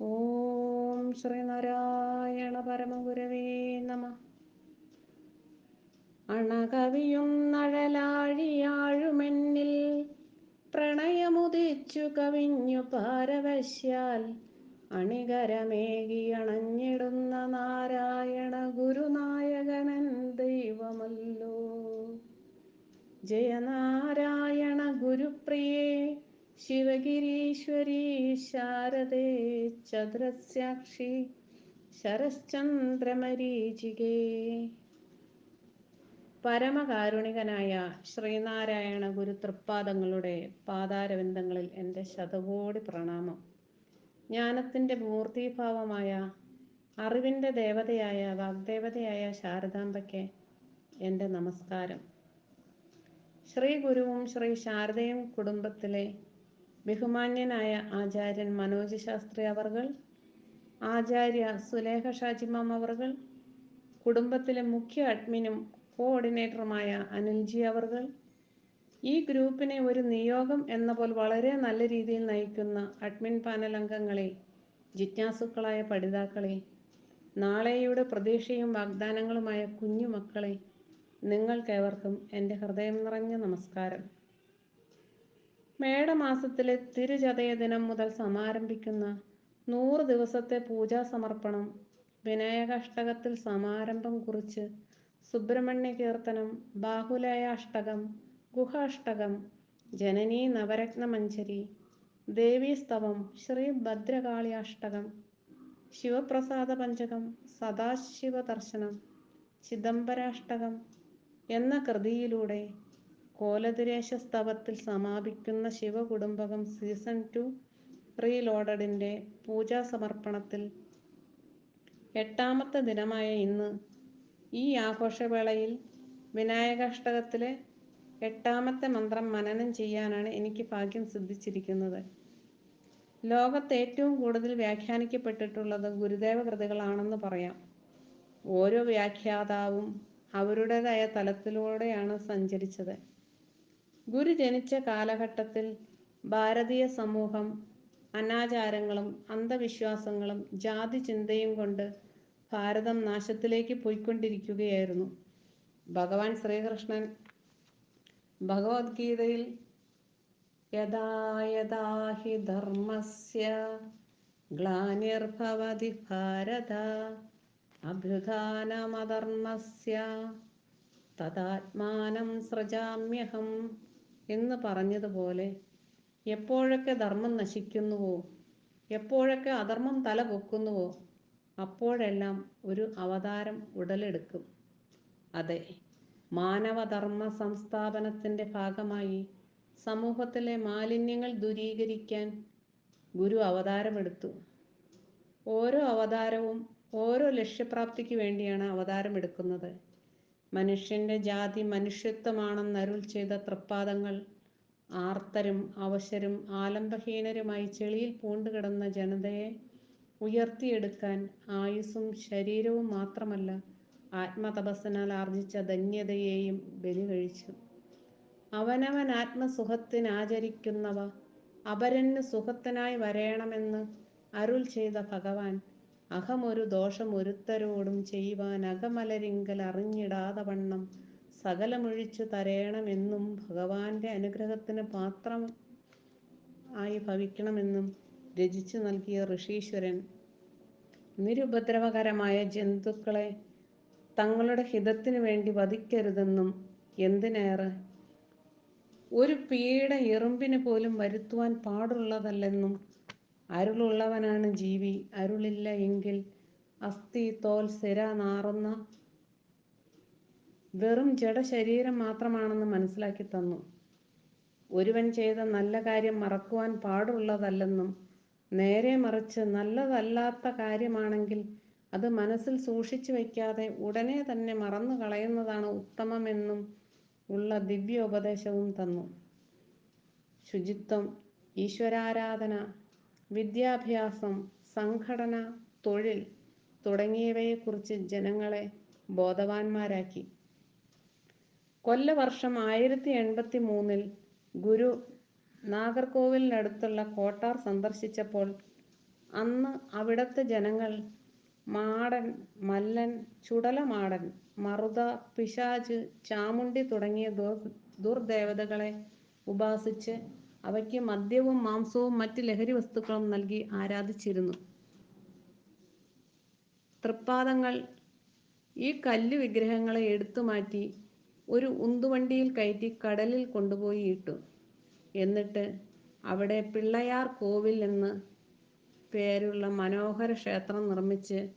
ഓം ശ്രീനാരായണ പരമഗുരവേ നമ. അണകവിയും നഴലാഴിയാഴുമെന്നിൽ പ്രണയമുദിച്ചു കവിഞ്ഞു പാരവശ്യാൽ അണികരമേകി അണഞ്ഞിടുന്ന നാരായണ ഗുരുനായകനൻ ദൈവമല്ലോ. ജയനാരായണ ഗുരുപ്രിയേ ശിവഗിരീശ്വരി ശാരദേ ചതുരസ്യാക്ഷി ശരശ്ചന്ദ്രമരീചികേ. പരമകാരുണികനായ ശ്രീനാരായണ ഗുരു തൃപ്പാദങ്ങളുടെ പാതാരവിന്ദങ്ങളിൽ എന്റെ ശതകോടി പ്രണാമം. ജ്ഞാനത്തിന്റെ മൂർത്തിഭാവമായ അറിവിന്റെ ദേവതയായ വാഗ്ദേവതയായ ശാരദാംബയ്ക്ക് എന്റെ നമസ്കാരം. ശ്രീ ഗുരുവും ശ്രീ ശാരദയും കുടുംബത്തിലെ ബഹുമാന്യനായ ആചാര്യൻ മനോജ് ശാസ്ത്രി അവർകൾ ആചാര്യ സുലേഖ ഷാജിമാം അവർകൾ കുടുംബത്തിലെ മുഖ്യ അഡ്മിനും കോർഡിനേറ്ററുമായ അനിൽജി അവർകൾ ഈ ഗ്രൂപ്പിനെ ഒരു നിയോഗം എന്ന പോലെ വളരെ നല്ല രീതിയിൽ നയിക്കുന്ന അഡ്മിൻ പാനൽ അംഗങ്ങളെ ജിജ്ഞാസുക്കളായ പഠിതാക്കളെ നാളെയുടെ പ്രതീക്ഷയും വാഗ്ദാനങ്ങളുമായ കുഞ്ഞു മക്കളെ നിങ്ങൾക്കേവർക്കും എന്റെ ഹൃദയം നിറഞ്ഞ നമസ്കാരം. മേടമാസത്തിലെ തിരുചതയ ദിനം മുതൽ സമാരംഭിക്കുന്ന നൂറ് ദിവസത്തെ പൂജാ സമർപ്പണം വിനായകാഷ്ടകത്തിൽ സമാരംഭം കുറിച്ച് സുബ്രഹ്മണ്യ കീർത്തനം ബാഹുലയാഷ്ടകം ഗുഹാഷ്ടകം ജനനീ നവരത്ന മഞ്ജരി ദേവീസ്തവം ശ്രീ ഭദ്രകാളി അഷ്ടകം ശിവപ്രസാദ പഞ്ചകം സദാശിവ ദർശനം ചിദംബരാഷ്ടകം എന്ന കൃതിയിലൂടെ കോലതുരേശ സ്തവത്തിൽ സമാപിക്കുന്ന ശിവകുടുംബകം സീസൺ ടു റീലോഡഡിന്റെ പൂജാ സമർപ്പണത്തിൽ എട്ടാമത്തെ ദിനമായ ഇന്ന് ഈ ആഘോഷവേളയിൽ വിനായകാഷ്ടകത്തിലെ എട്ടാമത്തെ മന്ത്രം മനനം ചെയ്യാനാണ് എനിക്ക് ഭാഗ്യം സിദ്ധിച്ചിരിക്കുന്നത്. ലോകത്ത് ഏറ്റവും കൂടുതൽ വ്യാഖ്യാനിക്കപ്പെട്ടിട്ടുള്ളത് ഗുരുദേവ കൃതികളാണെന്ന് പറയാം. ഓരോ വ്യാഖ്യാതാവും അവരുടേതായ തലത്തിലൂടെയാണ് സഞ്ചരിച്ചത്. ഗുരു ജനിച്ച കാലഘട്ടത്തിൽ ഭാരതീയ സമൂഹം അനാചാരങ്ങളും അന്ധവിശ്വാസങ്ങളും ജാതി ചിന്തയും കൊണ്ട് ഭാരതം നാശത്തിലേക്ക് പോയിക്കൊണ്ടിരിക്കുകയായിരുന്നു. ഭഗവാൻ ശ്രീകൃഷ്ണൻ ഭഗവത്ഗീതയിൽ യഥാ ഹി ധർമ്മസ്യ ഗ്ലാനിർഭവതി ഭാരത അഭ്യുധാനമധർമ്മസ്യ തദാത്മാനം സൃജാമ്യഹം എന്ന് പറഞ്ഞതുപോലെ എപ്പോഴൊക്കെ ധർമ്മം നശിക്കുന്നുവോ എപ്പോഴൊക്കെ അധർമ്മം തല പൊക്കുന്നുവോ അപ്പോഴെല്ലാം ഒരു അവതാരം ഉടലെടുക്കും. അതെ മാനവധർമ്മ സംസ്ഥാപനത്തിന്റെ ഭാഗമായി സമൂഹത്തിലെ മാലിന്യങ്ങൾ ദൂരീകരിക്കാൻ ഗുരു അവതാരമെടുത്തു. ഓരോ അവതാരവും ഓരോ ലക്ഷ്യപ്രാപ്തിക്ക് വേണ്ടിയാണ് അവതാരമെടുക്കുന്നത്. മനുഷ്യന്റെ ജാതി മനുഷ്യത്വമാണെന്ന് അരുൾ ചെയ്ത തൃപ്പാദങ്ങൾ ആർത്തരും അവശരും ആലംബഹീനരുമായി ചെളിയിൽ പൂണ്ടുകിടന്ന ജനതയെ ഉയർത്തിയെടുക്കാൻ ആയുസ്സും ശരീരവും മാത്രമല്ല ആത്മതപസ്സിനാൽ ആർജിച്ച ധന്യതയെയും ബലി കഴിച്ചു അവനവൻ ആത്മസുഖത്തിനാചരിക്കുന്നവ അപരന് സുഖത്തിനായി വരയണമെന്ന് അരുൾ ചെയ്ത ഭഗവാൻ അഹമൊരു ദോഷമൊരുത്തരോടും ചെയ്യുവാൻ അകമലരിങ്കൽ അറിഞ്ഞിടാതെ വണ്ണം സകലമൊഴിച്ചു തരയണമെന്നും ഭഗവാന്റെ അനുഗ്രഹത്തിന് പാത്രം ആയി ഭവിക്കണമെന്നും രചിച്ചു നൽകിയ ഋഷീശ്വരൻ. നിരുപദ്രവകരമായ ജന്തുക്കളെ തങ്ങളുടെ ഹിതത്തിനു വേണ്ടി വധിക്കരുതെന്നും എന്തിനേറെ? ഒരു പീഡ എറുമ്പിന് പോലും വരുത്തുവാൻ പാടുള്ളതല്ലെന്നും അരുളുള്ളവനാണ് ജീവി. അരുളില്ല എങ്കിൽ അസ്ഥി തോൽ സിര നാറുന്ന വെറും ജഡശരീരം മാത്രമാണെന്ന് മനസ്സിലാക്കി തന്നു. ഒരുവൻ ചെയ്ത നല്ല കാര്യം മറക്കുവാൻ പാടുള്ളതല്ലെന്നും നേരെ മറിച്ച് നല്ലതല്ലാത്ത കാര്യമാണെങ്കിൽ അത് മനസ്സിൽ സൂക്ഷിച്ചു വയ്ക്കാതെ ഉടനെ തന്നെ മറന്നു കളയുന്നതാണ് ഉത്തമമെന്നും ഉള്ള ദിവ്യോപദേശവും തന്നു. ശുചിത്വം ഈശ്വരാരാധന വിദ്യാഭ്യാസം സംഘടന തൊഴിൽ തുടങ്ങിയവയെക്കുറിച്ച് ജനങ്ങളെ ബോധവാന്മാരാക്കി. കൊല്ലവർഷം ആയിരത്തി എൺപത്തി മൂന്നിൽ ഗുരു നാഗർകോവിലിനടുത്തുള്ള കോട്ടാർ സന്ദർശിച്ചപ്പോൾ അന്ന് അവിടത്തെ ജനങ്ങൾ മാടൻ മല്ലൻ ചുടലമാടൻ മറുത പിശാച് ചാമുണ്ടി തുടങ്ങിയ ദുർ ദുർദേവതകളെ ഉപാസിച്ച് അവയ്ക്ക് മദ്യവും മാംസവും മറ്റ് ലഹരി വസ്തുക്കളും നൽകി ആരാധിച്ചിരുന്നു. തൃപ്പാദങ്ങൾ ഈ കല്ല് വിഗ്രഹങ്ങളെ എടുത്തുമാറ്റി ഒരു ഉന്തുവണ്ടിയിൽ കയറ്റി കടലിൽ കൊണ്ടുപോയി ഇട്ടു. എന്നിട്ട് അവിടെ പിള്ളയാർ കോവിൽ എന്ന് പേരുള്ള മനോഹര ക്ഷേത്രം നിർമ്മിച്ച്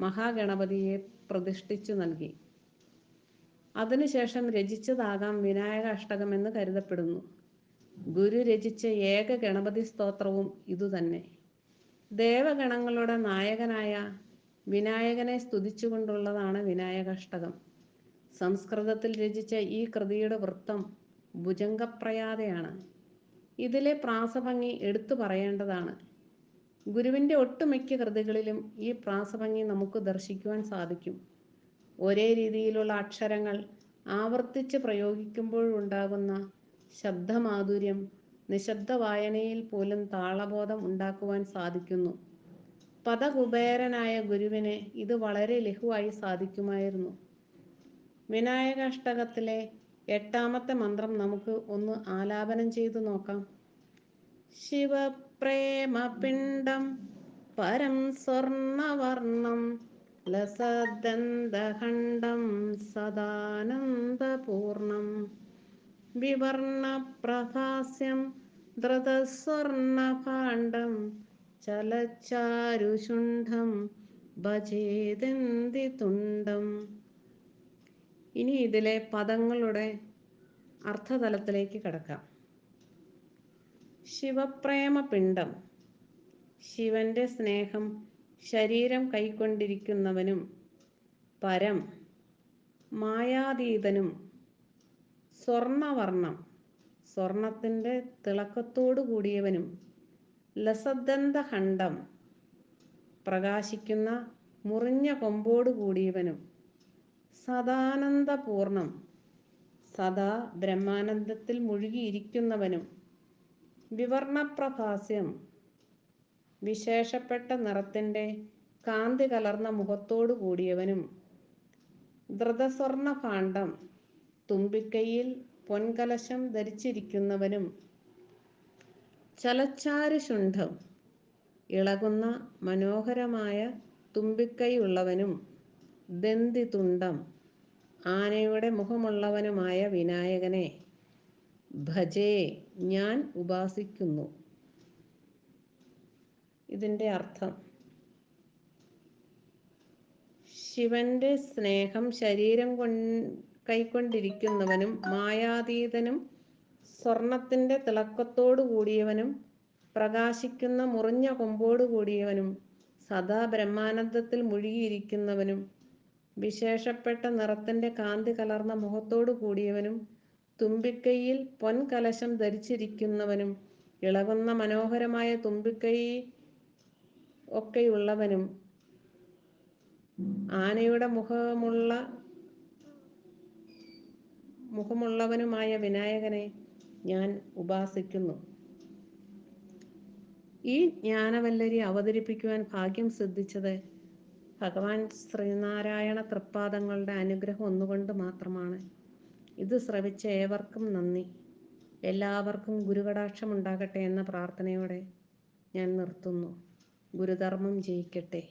മഹാഗണപതിയെ പ്രതിഷ്ഠിച്ചു നൽകി. അതിനുശേഷം രചിച്ചതാകാം വിനായക അഷ്ടകം എന്ന് കരുതപ്പെടുന്നു. ഗുരു രചിച്ച ഏക ഗണപതി സ്തോത്രവും ഇതുതന്നെ. ദേവഗണങ്ങളുടെ നായകനായ വിനായകനെ സ്തുതിച്ചുകൊണ്ടുള്ളതാണ് വിനായകാഷ്ടകം. സംസ്കൃതത്തിൽ രചിച്ച ഈ കൃതിയുടെ വൃത്തം ഭുജംഗപ്രയാതയാണ്. ഇതിലെ പ്രാസഭംഗി എടുത്തു പറയേണ്ടതാണ് ഗുരുവിന്റെ ഒട്ടുമിക്ക കൃതികളിലും ഈ പ്രാസഭംഗി നമുക്ക് ദർശിക്കുവാൻ സാധിക്കും. ഒരേ രീതിയിലുള്ള അക്ഷരങ്ങൾ ആവർത്തിച്ച് പ്രയോഗിക്കുമ്പോഴുണ്ടാകുന്ന ശബ്ദമാധുര്യം നിശബ്ദ വായനയിൽ പോലും താളബോധം ഉണ്ടാക്കുവാൻ സാധിക്കുന്നു. പദകുബേരനായ ഗുരുവിന് ഇത് വളരെ ലഘുവായി സാധിക്കുമായിരുന്നു. വിനായകാഷ്ടകത്തിലെ എട്ടാമത്തെ മന്ത്രം നമുക്ക് ഒന്ന് ആലാപനം ചെയ്തു നോക്കാം. ശിവപ്രേമപിണ്ഡം പരം സ്വർണവർണം ലസദന്തഖണ്ഡം സദാനന്ദപൂർണം വിവർണപ്രഭാസ്യം ധൃതസ്വർണഭാണ്ഡം ചലച്ചാരുശുണ്ഠം ഭജേതന്തി തുണ്ടം ഇനി ഇതിലെ പദങ്ങളുടെ അർത്ഥതലത്തിലേക്ക് കടക്കാം. ശിവപ്രേമപിണ്ഡം ശിവന്റെ സ്നേഹം ശരീരം കൈക്കൊണ്ടിരിക്കുന്നവനും പരം മായാതീതനും സ്വർണവർണം തിളക്കത്തോടു കൂടിയവനും ലസദന്തഖണ്ഡം പ്രകാശിക്കുന്ന മുറിഞ്ഞ കൊമ്പോടു കൂടിയവനും സദാനന്ദപൂർണം. സദാ ബ്രഹ്മാനന്ദത്തിൽ മുഴുകിയിരിക്കുന്നവനും വിവർണപ്രഭാസ്യം. വിശേഷപ്പെട്ട നിറത്തിന്റെ കാന്തി കലർന്ന മുഖത്തോടു കൂടിയവനും ധൃതസ്വർണഭാണ്ഡം തുമ്പിക്കൈയിൽ പൊൻകലശം ധരിച്ചിരിക്കുന്നവനും ചലച്ചാരശുണ്ഠം ഇളകുന്ന മനോഹരമായ തുമ്പിക്കൈയുള്ളവനും ദന്തിതുണ്ടം ആനയുടെ മുഖമുള്ളവനുമായ വിനായകനെ ഭജേ ഞാൻ ഉപാസിക്കുന്നു. ഇതിന്റെ അർത്ഥം ശിവന്റെ സ്നേഹം ശരീരം കൈക്കൊണ്ടിരിക്കുന്നവനും മായാതീതനും സ്വർണത്തിന്റെ തിളക്കത്തോടുകൂടിയവനും പ്രകാശിക്കുന്ന മുറിഞ്ഞ കൊമ്പോടുകൂടിയവനും സദാ ബ്രഹ്മാനന്ദത്തിൽ മുഴുകിയിരിക്കുന്നവനും വിശേഷപ്പെട്ട നിറത്തിന്റെ കാന്തി കലർന്ന മുഖത്തോടു കൂടിയവനും തുമ്പിക്കൈയിൽ പൊൻകലശം ധരിച്ചിരിക്കുന്നവനും ഇളകുന്ന മനോഹരമായ തുമ്പിക്കൈ ഒക്കെയുള്ളവനും ആനയുടെ മുഖമുള്ളവനുമായ വിനായകനെ ഞാൻ ഉപാസിക്കുന്നു. ഈ ജ്ഞാനവല്ലരി അവതരിപ്പിക്കുവാൻ ഭാഗ്യം സിദ്ധിച്ചത് ഭഗവാൻ ശ്രീനാരായണ തൃപ്പാദങ്ങളുടെ അനുഗ്രഹം ഒന്നുകൊണ്ട് മാത്രമാണ്. ഇത് ശ്രവിച്ച ഏവർക്കും നന്ദി. എല്ലാവർക്കും ഗുരുകടാക്ഷം ഉണ്ടാകട്ടെ എന്ന പ്രാർത്ഥനയോടെ ഞാൻ നിർത്തുന്നു. ഗുരുധർമ്മം ജയിക്കട്ടെ.